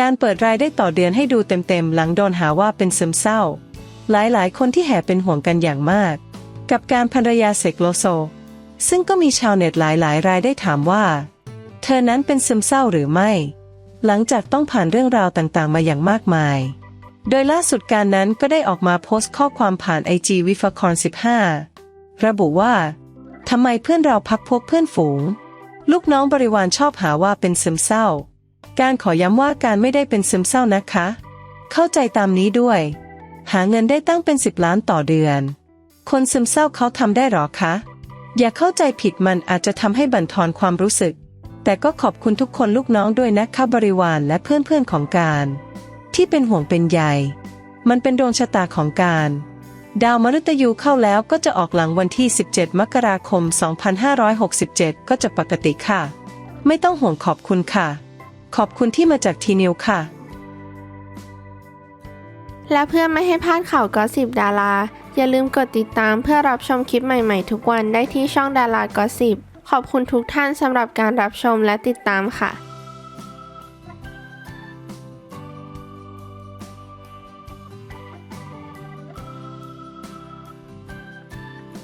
การเปิดรายได้ต่อเดือนให้ดูเต็มๆ หลังโดนหาว่าเป็นซึมเศร้า หลายๆ คนที่แห่เป็นห่วงกันอย่างมาก กับการภรรยาเสกโลโซ ซึ่งก็มีชาวเน็ตหลายๆ รายได้ถามว่า เธอนั้นเป็นซึมเศร้าหรือไม่ หลังจากต้องผ่านเรื่องราวต่างๆ มาอย่างมากมาย โดยล่าสุดการนั้นก็ได้ออกมาโพสต์ข้อความผ่านไอจีวิฟคอน15 ระบุว่าทำไมเพื่อนเราพักพวกเพื่อนฝูง ลูกน้องบริวารชอบหาว่าเป็นซึมเศร้า การขอย้ำว่าการไม่ได้เป็นซึมเศร้านะคะ เข้าใจตามนี้ด้วย หาเงินได้ตั้งเป็นสิบล้านต่อเดือน คนซึมเศร้าเขาทำได้หรอคะ อย่าเข้าใจผิดมันอาจจะทำให้บั่นทอนความรู้สึก แต่ก็ขอบคุณทุกคนลูกน้องด้วยนะคะบริวารและเพื่อนๆของการ ที่เป็นห่วงเป็นใยมันเป็นดวงชะตาของการ ดาวมฤตยูเข้าแล้วก็จะออกหลังวันที่ 17 มกราคม 2567 ก็จะปกติค่ะ ไม่ต้องห่วงขอบคุณค่ะ ขอบคุณที่มาจากทีนิวค่ะ และเพื่อไม่ให้พลาดข่าวกอสิบดารา อย่าลืมกดติดตามเพื่อรับชมคลิปใหม่ๆ ทุกวันได้ที่ช่องดารากอสิบขอบคุณทุกท่านสำหรับการรับชมและติดตามค่ะ